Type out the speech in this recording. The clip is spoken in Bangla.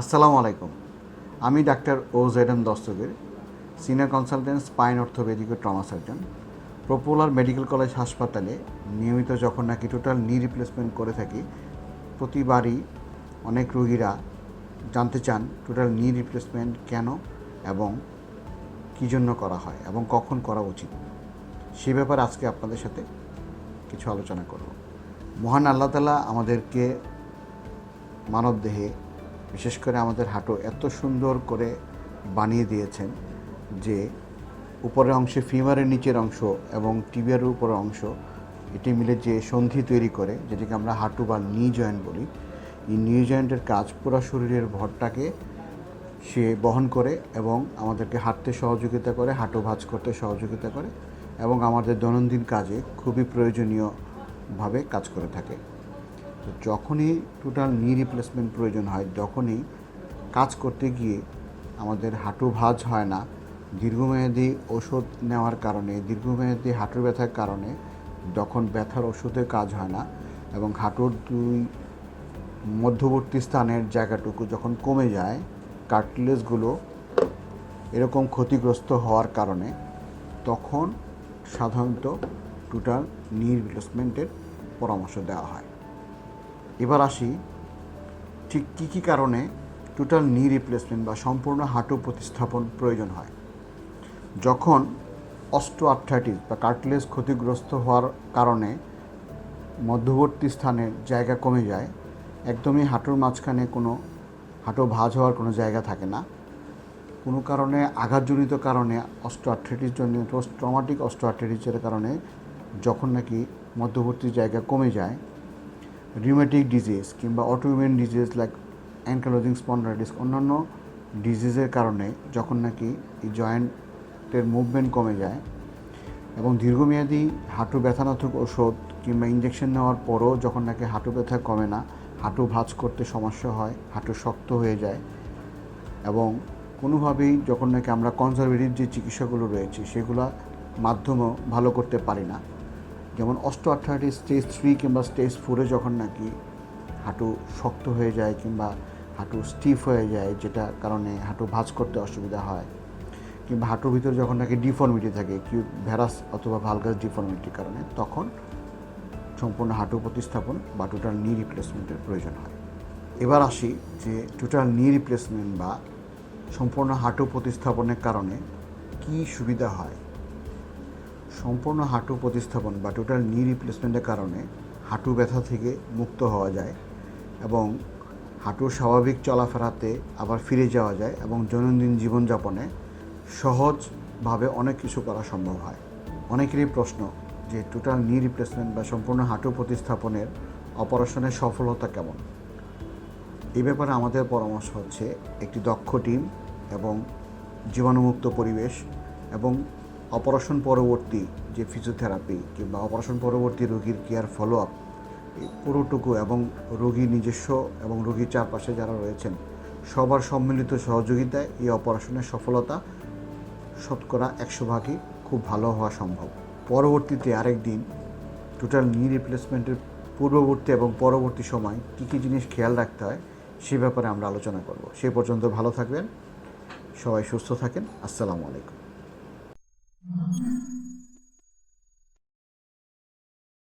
আসসালামু আলাইকুম। আমি doctor O Z M Dastagir, senior consultant spine orthopaedic trauma surgeon. Popular medical college হাসপাতালে নিয়মিত যখন নাকি টোটাল নি রিপ্লেসমেন্ট করে থাকি, প্রতিবারই অনেক রোগীরা জানতে চান টোটাল নি রিপ্লেসমেন্ট কেন এবং কী জন্য করা হয় এবং কখন করা উচিত। সে ব্যাপারে আজকে আপনাদের সাথে কিছু আলোচনা করব। মহান আল্লাহ তালা আমাদেরকে মানবদেহে বিশেষ করে আমাদের হাঁটু এত সুন্দর করে বানিয়ে দিয়েছেন যে উপরের অংশে ফিমারের নিচের অংশ এবং টিবিয়ার উপরের অংশ এটি মিলে যে সন্ধি তৈরি করে, যেটাকে আমরা হাঁটু বা নি জয়েন্ট বলি, এই নি জয়েন্টের কাজ পুরো শরীরের ভরটাকে সে বহন করে এবং আমাদেরকে হাঁটতে সহযোগিতা করে, হাঁটু ভাঁজ করতে সহযোগিতা করে এবং আমাদের দৈনন্দিন কাজে খুবই প্রয়োজনীয়ভাবে কাজ করে থাকে। তো যখনই টোটাল নি রিপ্লেসমেন্ট প্রয়োজন হয় যখনই কাজ করতে গিয়ে আমাদের হাঁটু ভাঁজ হয় না। দীর্ঘমেয়াদী ওষুধ নেওয়ার কারণে, দীর্ঘমেয়াদী হাঁটুর ব্যথার কারণে যখন ব্যথার ওষুধের কাজ হয় না এবং হাঁটুর দুই মধ্যবর্তী স্থানের জায়গাটুকু যখন কমে যায় কার্টিলেজগুলো এরকম ক্ষতিগ্রস্ত হওয়ার কারণে তখন সাধারণত টোটাল নি রিপ্লেসমেন্টের পরামর্শ দেওয়া হয়। এবার আসি, ঠিক কী কী কারণে টোটাল নি রিপ্লেসমেন্ট বা সম্পূর্ণ হাঁটু প্রতিস্থাপন প্রয়োজন হয়? যখন অস্টো আর্থাইটিস বা কার্টিলেজ ক্ষতিগ্রস্ত হওয়ার কারণে মধ্যবর্তী স্থানের জায়গা কমে যায়, একদমই হাঁটুর মাঝখানে কোনো হাঁটু ভাঁজ হওয়ার কোনো জায়গা থাকে না। কোনো কারণে আঘাতজনিত কারণে অস্টো আর্থ্রাইটিস জনিত ট্রমাটিক অস্টো আর্থ্রাইটিসের কারণে যখন নাকি মধ্যবর্তী জায়গা কমে যায় রিউমেটিক ডিজিজ কিংবা autoimmune disease like ankylosing spondylitis অন্যান্য ডিজিজের কারণে যখন নাকি এই জয়েন্টের মুভমেন্ট কমে যায় এবং দীর্ঘমেয়াদী হাঁটু ব্যথানাথক ওষুধ কিংবা ইঞ্জেকশন নেওয়ার পরও যখন নাকি হাঁটু ব্যথা কমে না, হাঁটু ভাঁজ করতে সমস্যা হয়, হাঁটু শক্ত হয়ে যায় এবং কোনোভাবেই যখন নাকি আমরা কনজারভেটিভ যে চিকিৎসাগুলো রয়েছে সেগুলো মাধ্যমেও ভালো করতে পারি না। যেমন অস্টো আর্থাইটিস স্টেজ থ্রি কিংবা স্টেজ ফোরে যখন নাকি হাঁটু শক্ত হয়ে যায় কিংবা হাঁটু স্টিফ হয়ে যায় যেটা কারণে হাঁটু ভাঁজ করতে অসুবিধা হয়, কিংবা হাঁটুর ভিতরে যখন নাকি ডিফর্মিটি থাকে কি ভ্যারাস অথবা ভালগাস ডিফর্মিটির কারণে, তখন সম্পূর্ণ হাঁটু প্রতিস্থাপন বা টোটাল নি রিপ্লেসমেন্টের প্রয়োজন হয়। এবার আসি যে টোটাল নি রিপ্লেসমেন্ট বা সম্পূর্ণ হাঁটু প্রতিস্থাপনের কারণে কি সুবিধা হয়। সম্পূর্ণ হাঁটু প্রতিস্থাপন বা টোটাল নি রিপ্লেসমেন্টের কারণে হাঁটু ব্যথা থেকে মুক্ত হওয়া যায় এবং হাঁটুর স্বাভাবিক চলাফেরাতে আবার ফিরে যাওয়া যায় এবং দৈনন্দিন জীবনযাপনে সহজভাবে অনেক কিছু করা সম্ভব হয়। অনেকেরই প্রশ্ন যে টোটাল নি রিপ্লেসমেন্ট বা সম্পূর্ণ হাঁটু প্রতিস্থাপনের অপারেশনের সফলতা কেমন? এই ব্যাপারে আমাদের পরামর্শ হচ্ছে একটি দক্ষ টিম এবং জীবাণুমুক্ত পরিবেশ এবং অপারেশন পরবর্তী যে ফিজিওথেরাপি কিংবা অপারেশন পরবর্তী রোগীর কেয়ার ফলো আপ পুরোটুকু এবং রোগী নিজস্ব এবং রোগীর চারপাশে যারা রয়েছেন, সবার সম্মিলিত সহযোগিতায় এই অপারেশনের সফলতা শতকরা একশো ভাগই খুব ভালো হওয়া সম্ভব। পরবর্তীতে আরেক দিন টোটাল নি রিপ্লেসমেন্টের পূর্ববর্তী এবং পরবর্তী সময় কী কী জিনিস খেয়াল রাখতে হয়, সে ব্যাপারে আমরা আলোচনা করব। সে পর্যন্ত ভালো থাকবেন, সবাই সুস্থ থাকেন, আসসালামু আলাইকুম।